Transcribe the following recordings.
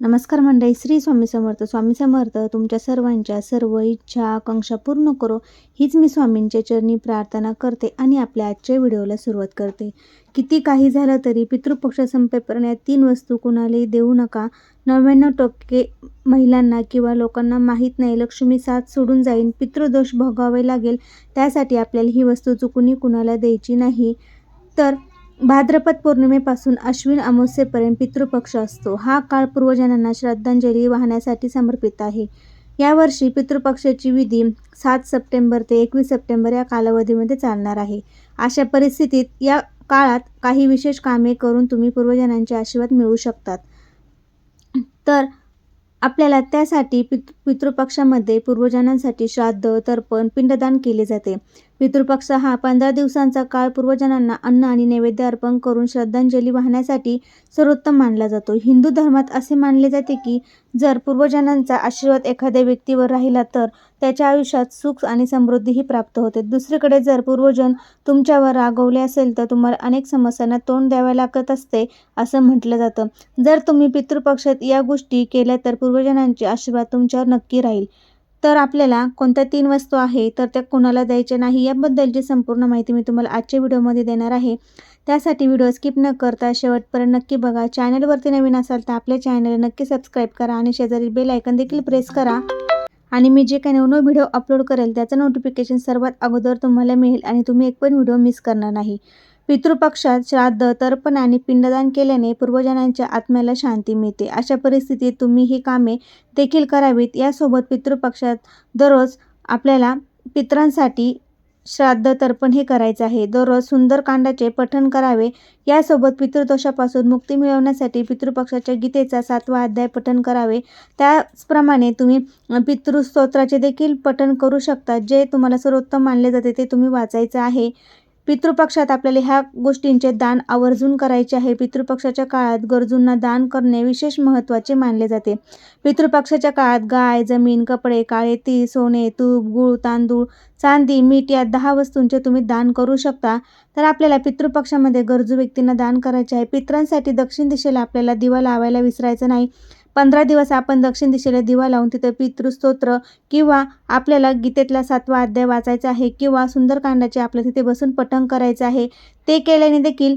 नमस्कार मंडळी श्री स्वामी समर्थ. स्वामी समर्थ तुमच्या सर्वांच्या सर्व इच्छा आकांक्षा पूर्ण करो. हीच मी स्वामींच्या चरणी प्रार्थना करते आणि आपल्या आजच्या व्हिडिओला सुरुवात करते. किती काही झालं तरी पितृपक्ष संपेपर्यंत या तीन वस्तू कुणालाही देऊ नका. नव्याण्णव टक्के महिलांना किंवा लोकांना माहीत नाही लक्ष्मी साथ सोडून जाईन पितृदोष भोगावे लागेल त्यासाठी आपल्याला ही वस्तू चुकूनही कुणाला द्यायची नाही. तर भाद्रपद पौर्णिमेपासून अश्विन अमावस्येपर्यंत पितृपक्ष असतो. हा काळ पूर्वजांना श्रद्धांजली वाहण्यासाठी समर्पित आहे. यावर्षी पितृपक्षाची विधी सात सप्टेंबर ते एकवीस सप्टेंबर या कालावधीमध्ये चालणार आहे. अशा परिस्थितीत या काळात काही विशेष कामे करून तुम्ही पूर्वजनांचे आशीर्वाद मिळवू शकतात. तर आपल्याला त्यासाठी पित पितृपक्षामध्ये पूर्वजनांसाठी श्राद्ध तर्पण पिंडदान केले जाते. पितृपक्ष हा पंधरा दिवसांचा काळ पूर्वजनांना अन्न आणि नैवेद्य अर्पण करून श्रद्धांजली वाहण्यासाठी सर्वोत्तम मानला जातो. हिंदू धर्मात असे मानले जाते की जर पूर्वजनांचा आशीर्वाद एखाद्या व्यक्तीवर राहिला तर त्याच्या आयुष्यात सुख आणि समृद्धीही प्राप्त होते. दुसरीकडे जर पूर्वजन तुमच्यावर रागवले असेल तर तुम्हाला अनेक समस्यांना तोंड द्यावे लागत असते असं म्हटलं जातं. जर तुम्ही पितृपक्षात या गोष्टी केल्या तर पूर्वजनांचे आशीर्वाद तुमच्यावर नक्की राहील. तर आपल्याला कोणत्या तीन वस्तू आहे तर त्या कोणाला द्यायच्या नाही याबद्दलची संपूर्ण माहिती मी तुम्हाला आजच्या व्हिडिओमध्ये देणार आहे. त्यासाठी व्हिडिओ स्किप न करता शेवटपर्यंत नक्की बघा. चॅनलवरती नवीन असाल तर आपल्या चॅनलला नक्की सबस्क्राईब करा आणि शेजारी बेल आयकन देखील प्रेस करा. आणि मी जे काही नवनव व्हिडिओ अपलोड करेल त्याचं नोटिफिकेशन सर्वात अगोदर तुम्हाला मिळेल आणि तुम्ही एक पण व्हिडिओ मिस करणार नाही. पितृपक्षात श्राद्ध तर्पण आणि पिंडदान केल्याने पूर्वजनांच्या आत्म्याला शांती मिळते. अशा परिस्थितीत तुम्ही ही कामे देखील करावीत. यासोबत पितृपक्षात दररोज आपल्याला पितरांसाठी श्राद्ध तर्पण हे करायचं आहे. दररोज सुंदरकांडाचे पठण करावे. यासोबत पितृदोषापासून मुक्ती मिळवण्यासाठी पितृपक्षाच्या गीतेचा सातवा अध्याय पठण करावे. त्याचप्रमाणे तुम्ही पितृस्तोत्राचे देखील पठण करू शकता. जे तुम्हाला सर्वोत्तम मानले जाते ते तुम्ही वाचायचं आहे. पितृपक्षात आपल्याला ह्या गोष्टींचे दान आवर्जून करायचे आहे. पितृपक्षाच्या काळात गरजूंना दान करणे विशेष महत्त्वाचे मानले जाते. पितृपक्षाच्या काळात गाय जमीन कपडे काळे ती सोने तूप गूळ तांदूळ चांदी मीठ या दहा वस्तूंचे तुम्ही दान करू शकता. तर आपल्याला पितृपक्षामध्ये गरजू व्यक्तींना दान करायचे आहे. पित्रांसाठी दक्षिण दिशेला आपल्याला दिवा लावायला विसरायचं नाही. पंधरा दिवस आपण दक्षिण दिशेला दिवा लावून तिथे पितृस्तोत्र किंवा आपल्याला गीतेतला सातवा अध्याय वाचायचा आहे किंवा सुंदरकांडाचे आपलं तिथे बसून पठण करायचं आहे ते केल्याने देखील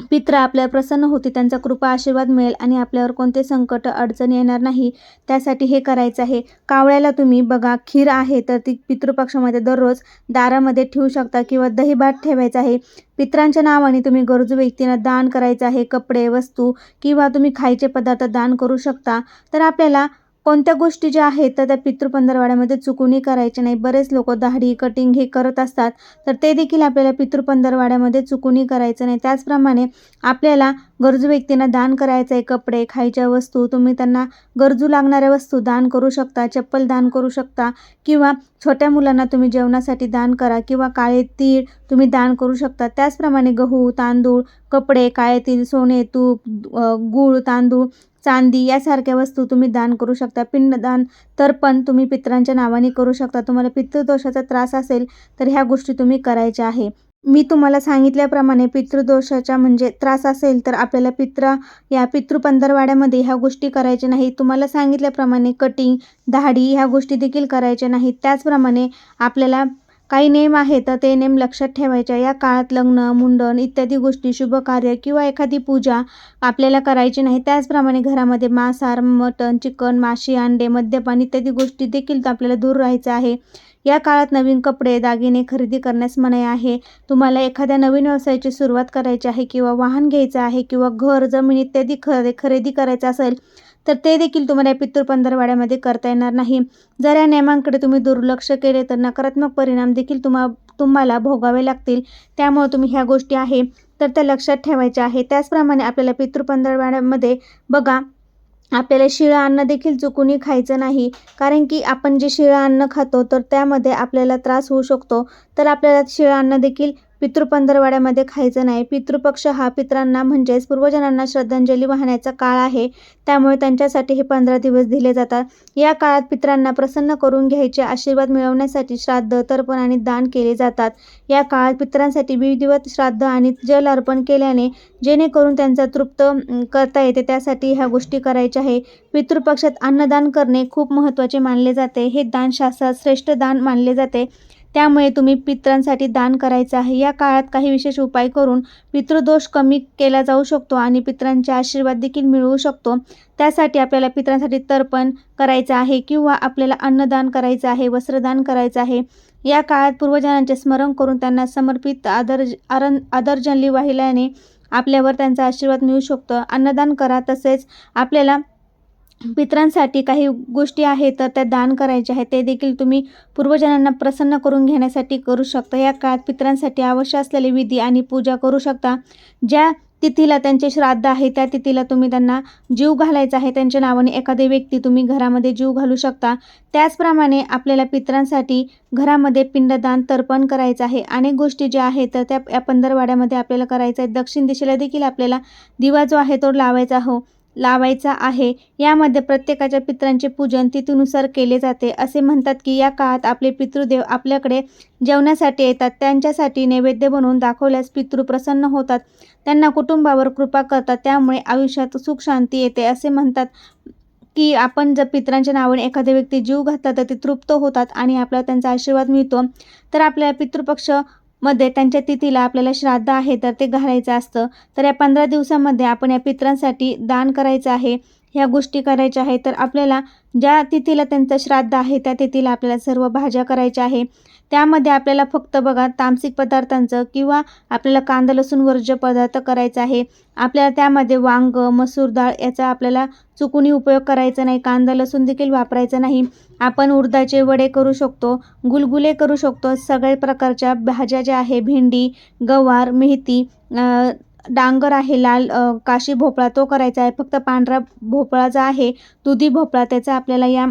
पित्र आपल्यावर प्रसन्न होते त्यांचा कृपा आशीर्वाद मिळेल आणि आपल्यावर कोणते संकट अडचण येणार नाही त्यासाठी हे करायचं आहे. कावळ्याला तुम्ही बघा खीर आहे तर ती पितृपक्षामध्ये दररोज दारामध्ये ठेवू शकता किंवा दहीभात ठेवायचा आहे. पित्रांच्या नावाने तुम्ही गरजू व्यक्तींना दान करायचं आहे कपडे वस्तू किंवा तुम्ही खायचे पदार्थ दान करू शकता. तर आपल्याला कोणत्या गोष्टी ज्या आहेत तर त्या पितृपंधरवाड्यामध्ये चुकूनही करायचे नाही. बरेच लोक दाढी कटिंग हे करत असतात तर ते देखील आपल्याला पितृपंधरवाड्यामध्ये चुकूनही करायचं नाही. त्याचप्रमाणे आपल्याला गरजू व्यक्तींना दान करायचं आहे कपडे खायच्या वस्तू तुम्ही त्यांना गरजू लागणाऱ्या वस्तू दान करू शकता चप्पल दान करू शकता किंवा छोट्या मुलांना तुम्ही जेवणासाठी दान करा किंवा काळे तीळ तुम्ही दान करू शकता. त्याचप्रमाणे गहू तांदूळ कपडे काळे तीळ सोने तूप गूळ तांदूळ चांदी यासारख्या वस्तू तुम्ही दान करू शकता. पिंडदान तर पण तुम्ही पित्रांच्या नावाने करू शकता. तुम्हाला पितृदोषाचा त्रास असेल तर ह्या गोष्टी तुम्ही करायच्या आहे. मी तुम्हाला सांगितल्याप्रमाणे पितृदोषाच्या म्हणजे त्रास असेल तर आपल्याला पित्रा या पितृपंधरवाड्यामध्ये ह्या गोष्टी करायच्या नाही तुम्हाला सांगितल्याप्रमाणे कटिंग दाढी ह्या गोष्टी देखील करायच्या नाहीत. त्याचप्रमाणे आपल्याला काही नेम आहेत तर ते नेम लक्षात ठेवायच्या. या काळात लग्न मुंडन इत्यादी गोष्टी शुभ कार्य किंवा एखादी पूजा आपल्याला करायची नाही. त्याचप्रमाणे घरामध्ये मांसाहार मटण चिकन माशी अंडे मद्यपान इत्यादी गोष्टी देखील आपल्याला दूर राहायचं आहे. या काळात नवीन कपडे दागिने खरेदी करण्यास मनाई आहे. तुम्हाला एखाद्या नवीन व्यवसायाची सुरुवात करायची आहे किंवा वाहन घ्यायचं आहे किंवा घर जमीन इत्यादी खरे खरेदी करायचं असेल तर ते देखील तुम्हाला या पितृपंधरवाड्यामध्ये करता येणार नाही. जर या नियमांकडे तुम्ही दुर्लक्ष केले तर नकारात्मक परिणाम देखील तुम्हा तुम्हाला भोगावे लागतील. त्यामुळे तुम्ही ह्या गोष्टी आहे तर त्या लक्षात ठेवायच्या आहे. त्याचप्रमाणे आपल्याला पितृपंधरवाड्यामध्ये बघा आपल्याला शिळं अन्न देखील चुकूनही खायचं नाही. कारण की आपण जे शिळं अन्न खातो तर त्यामध्ये आपल्याला त्रास होऊ शकतो. तर आपल्याला शिळं अन्न देखील पितृपंधरवाड्यामध्ये खायचं नाही. पितृपक्ष हा पितरांना म्हणजेच पूर्वजनांना श्रद्धांजली वाहण्याचा काळ आहे. त्यामुळे त्यांच्यासाठी हे पंधरा दिवस दिले जातात. या काळात पितरांना प्रसन्न करून घ्यायचे आशीर्वाद मिळवण्यासाठी श्राद्ध तर्पण आणि दान केले जातात. या काळात पितरांसाठी विधिवत श्राद्ध आणि जल अर्पण केल्याने जेणेकरून त्यांचा तृप्त करता येते. त्यासाठी ह्या गोष्टी करायच्या आहे. पितृपक्षात अन्नदान करणे खूप महत्त्वाचे मानले जाते. हे दान शास्त्रात श्रेष्ठ दान मानले जाते. त्यामुळे तुम्ही पितरांसाठी दान करायचं आहे. या काळात काही विशेष उपाय करून पितृदोष कमी केला जाऊ शकतो आणि पितरांचे आशीर्वाद देखील मिळवू शकतो. त्यासाठी आपल्याला पितरांसाठी तर्पण करायचं आहे किंवा आपल्याला अन्नदान करायचं आहे वस्त्रदान करायचं आहे. या काळात पूर्वजनांचे स्मरण करून त्यांना समर्पित आदर आरण आदरजनली वाहिल्याने आपल्यावर त्यांचा आशीर्वाद मिळू शकतो. अन्नदान करा तसेच आपल्याला पितरांसाठी काही गोष्टी आहेत तर त्या दान करायच्या आहेत. ते देखील तुम्ही पूर्वजनांना प्रसन्न करून घेण्यासाठी करू शकता. या काळात पितरांसाठी आवश्यक असलेले विधी आणि पूजा करू शकता. ज्या तिथीला त्यांचे श्राद्ध आहे त्या तिथीला तुम्ही त्यांना जीव घालायचा आहे. त्यांच्या नावाने एखादी व्यक्ती तुम्ही घरामध्ये जीव घालू शकता. त्याचप्रमाणे आपल्याला पितरांसाठी घरामध्ये पिंडदान तर्पण करायचं आहे. अनेक गोष्टी ज्या आहेत तर त्या या पंधरवाड्यामध्ये आपल्याला करायचं आहे. दक्षिण दिशेला देखील आपल्याला दिवा जो आहे तो लावायचा हो. लावायचा आहे. यामध्ये प्रत्येकाच्या पितरांचे पूजन तिथीनुसार केले जाते. असे म्हणतात की या काळात आपले पितृदेव आपल्याकडे जेवण्यासाठी येतात. त्यांच्यासाठी नैवेद्य बनवून दाखवल्यास पितृ प्रसन्न होतात. त्यांना कुटुंबावर कृपा करतात. त्यामुळे आयुष्यात सुख शांती येते. असे म्हणतात की आपण जर पितरांच्या नावाने एखाद्या व्यक्ती जीव घातला तर ते तृप्त होतात आणि आपल्याला त्यांचा आशीर्वाद मिळतो. तर आपल्या पितृपक्ष मध्ये त्यांच्या तिथीला आपल्याला श्राद्ध आहे तर ते घालायचं असतं. तर या पंधरा दिवसामध्ये आपण या पितरांसाठी दान करायचं आहे. ह्या गोष्टी करायच्या आहे तर आपल्याला ज्या तिथीला त्यांचं श्राद्ध आहे त्या तिथीला आपल्याला सर्व भाज्या करायच्या आहे. त्यामध्ये आपल्याला फक्त बघा तामसिक पदार्थांचं किंवा आपल्याला कांदा लसूण वर्ज्य पदार्थ करायचा आहे. आपल्याला त्यामध्ये वांग मसूर डाळ याचा आपल्याला चुकूनही उपयोग करायचा नाही. कांदा लसूण देखील वापरायचा नाही. आपण उडदाचे वडे करू शकतो गुलगुले करू शकतो. सगळ्या प्रकारच्या भाज्या ज्या आहे भेंडी गवार मेथी डांगर आहे लाल काशी भोपळा तो करायचा आहे. फक्त पांढरा भोपळा जो आहे दुधी भोपळा त्याचा आपल्याला या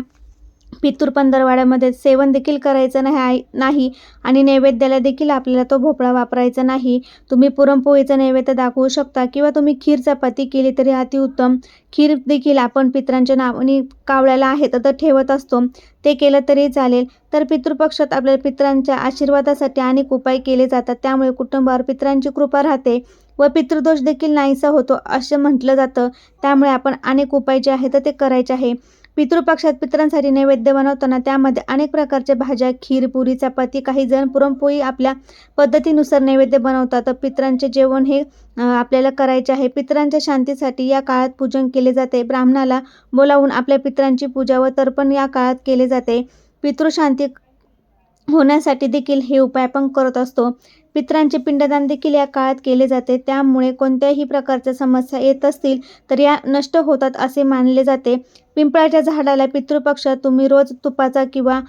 पितूर पंधरवाड्यामध्ये सेवन देखील करायचं नाही आहे- नाही आणि नैवेद्याला देखील आपल्याला तो भोपळा वापरायचा नाही. तुम्ही पुरणपोळीचं नैवेद्य दाखवू शकता किंवा तुम्ही खीर चपाती केली तरी अतिउत्तम. खीर देखील आपण पितरांच्या नावाने कावळ्याला आहे तर ठेवत असतो. ते केलं तरी चालेल. तर पितृपक्षात आपल्या पित्रांच्या आशीर्वादासाठी अनेक उपाय केले जातात. त्यामुळे कुटुंबावर पितरांची कृपा राहते. व पितृदोष देखील नाहीसा होतो असं म्हटलं जातं. त्यामुळे आपण अनेक उपाय जे आहेत तर ते करायचे आहे. पितृपक्षात पितरांसाठी नैवेद्य बनवताना त्यामध्ये अनेक प्रकारच्या भाज्या खीर पुरी चपाती काही जण पुरणपोळी आपल्या पद्धतीनुसार नैवेद्य बनवतात. तर पितरांचे जेवण हे आपल्याला करायचे आहे. पितरांच्या शांतीसाठी या काळात पूजन केले जाते. ब्राह्मणाला बोलावून आपल्या पितरांची पूजा व तर्पण या काळात केले जाते. पितृशांती होण्यासाठी देखील हे उपाय आपण करत असतो. पितरांचे पिंडदान देखील या काळात केले जाते. त्यामुळे कोणत्याही प्रकारच्या समस्या येत असतील तर या नष्ट होतात असे मानले जाते. पिंपळाच्या झाडाला पितृपक्षात तुम्ही रोज तुपाचा किंवा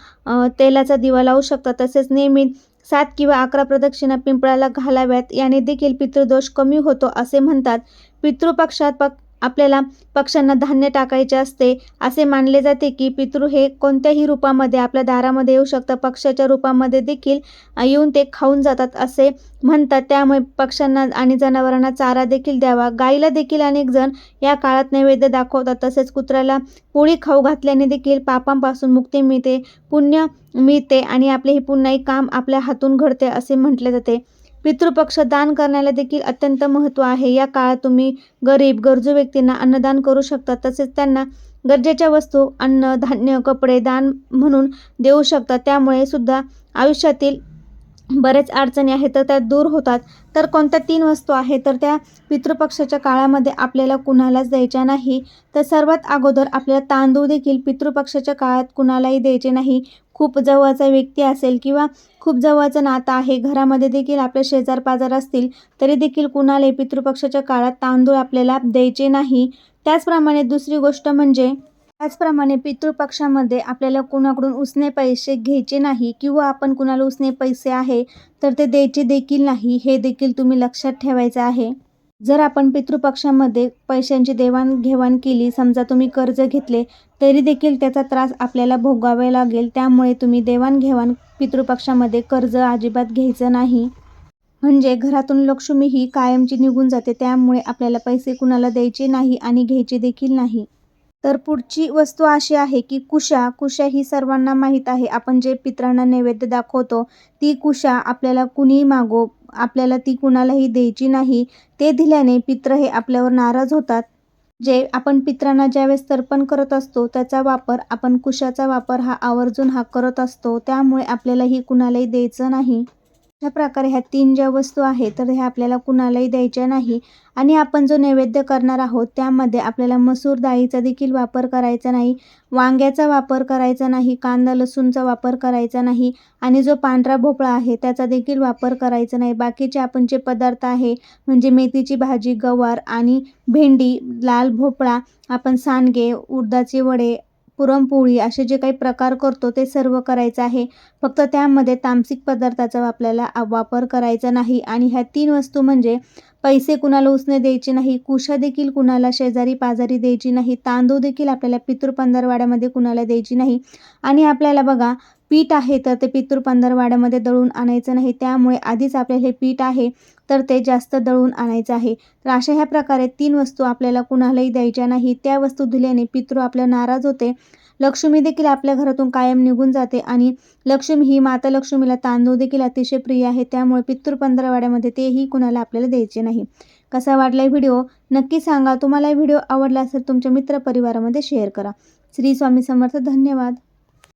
तेलाचा दिवा लावू शकता. तसेच नियमित सात किंवा अकरा प्रदक्षिणा पिंपळाला घालाव्यात. याने देखील पितृदोष कमी होतो असे म्हणतात. पितृपक्षात पक आपल्याला पक्ष्यांना धान्य टाकायचे असते असे मानले जाते की पितृ हे कोणत्याही रूपामध्ये आपल्या दारामध्ये येऊ शकतात. पक्ष्याच्या रूपामध्ये देखील येऊन ते खाऊन जातात असे म्हणतात. त्यामुळे पक्ष्यांना आणि जनावरांना चारा देखील द्यावा. गाईला देखील अनेक जण या काळात नैवेद्य दाखवतात. तसेच कुत्र्याला पोळी खाऊ घातल्याने देखील पापांपासून मुक्ती मिळते पुण्य मिळते आणि आपले हे पुन्हाही काम आपल्या हातून घडते असे म्हटले जाते. पितृपक्ष दान करण्याला देखील अत्यंत महत्त्व आहे. या काळात तुम्ही गरीब गरजू व्यक्तींना अन्नदान करू शकता. तसेच त्यांना गरजेच्या वस्तू अन्न धान्य कपडे दान म्हणून देऊ शकता. त्यामुळे सुद्धा आयुष्यातील बरेच अडचणी आहेत तर त्या दूर होतात. तर कोणत्या तीन वस्तू आहेत? तर त्या पितृपक्षाच्या काळामध्ये आपल्याला कुणालाच द्यायच्या नाही. तर सर्वात अगोदर आपल्याला तांदूळ देखील पितृपक्षाच्या काळात कुणालाही द्यायचे नाही. खूप जवळचा व्यक्ती असेल किंवा खूप जवळचं नातं आहे घरामध्ये देखील आपले शेजार पाजार असतील तरी देखील कुणालाही पितृपक्षाच्या काळात तांदूळ आपल्याला द्यायचे नाही. त्याचप्रमाणे दुसरी गोष्ट म्हणजे त्याचप्रमाणे पितृपक्षामध्ये आपल्याला कुणाकडून उसने पैसे घ्यायचे नाही किंवा आपण कुणाला उसने पैसे आहे तर ते द्यायचे देखील नाही हे देखील तुम्ही लक्षात ठेवायचं आहे. जर आपण पितृपक्षामध्ये पैशांची देवाणघेवाण केली समजा तुम्ही कर्ज घेतले तरी देखील त्याचा त्रास आपल्याला भोगावा लागेल. त्यामुळे तुम्ही देवाणघेवाण पितृपक्षामध्ये कर्ज अजिबात घ्यायचं नाही. म्हणजे घरातून लक्ष्मी ही कायमची निघून जाते. त्यामुळे आपल्याला पैसे कुणाला द्यायचे नाही आणि घ्यायचे देखील नाही. तर पुढची वस्तू अशी आहे की कुशा कुशा ही सर्वांना माहीत आहे. आपण जे पित्रांना नैवेद्य दाखवतो ती कुशा आपल्याला कुणीही मागो आपल्याला ती कुणालाही द्यायची नाही. ते दिल्याने पित्र हे आपल्यावर नाराज होतात. जे आपण पित्रांना ज्यावेळेस तर्पण करत असतो त्याचा वापर आपण कुशाचा वापर हा आवर्जून हा करत असतो. त्यामुळे आपल्याला ही कुणालाही द्यायचं नाही. अशा प्रकारे ह्या तीन ज्या वस्तू आहेत तर ह्या आपल्याला कुणालाही द्यायच्या नाही. आणि आपण जो नैवेद्य करणार आहोत त्यामध्ये आपल्याला मसूर डाळीचा देखील वापर करायचा नाही वांग्याचा वापर करायचा नाही कांदा लसूणचा वापर करायचा नाही आणि जो पांढरा भोपळा आहे त्याचा देखील वापर करायचा नाही. बाकीचे आपण जे पदार्थ आहे म्हणजे मेथीची भाजी गवार आणि भेंडी लाल भोपळा आपण सांडगे उडदाचे वडे पुरणपोळी असे जे काही प्रकार करतो ते सर्व करायचं आहे. फक्त त्यामध्ये तामसिक पदार्थाचा आपल्याला वापर करायचा नाही आणि ह्या तीन वस्तू म्हणजे पैसे कुणाला उसने द्यायचे नाही कुशा देखील कुणाला शेजारी पाजारी द्यायची नाही तांदूळ देखील आपल्याला पितृपंधरवाड्यामध्ये कुणाला द्यायची नाही. आणि आपल्याला बघा पीठ आहे तर ते पितृपंधरवाड्यामध्ये दळून आणायचं नाही. त्यामुळे आधीच आपल्याला हे पीठ आहे तर ते जास्त दळून आणायचं आहे. तर अशा ह्या प्रकारे तीन वस्तू आपल्याला कुणालाही द्यायच्या नाही. त्या वस्तू दिल्याने पितृ आपल्या नाराज होते. लक्ष्मी देखील आपल्या घरातून कायम निघून जाते आणि लक्ष्मी ही माता लक्ष्मीला तांदूळ देखील अतिशय प्रिय आहे. त्यामुळे पितृ पंधरवाड्यामध्ये तेही कुणाला आपल्याला द्यायचे नाही. कसा वाटला व्हिडिओ? नक्की सांगा. तुम्हाला व्हिडिओ आवडला असेल तुमच्या मित्रपरिवारामध्ये शेअर करा. श्री स्वामी समर्थ धन्यवाद.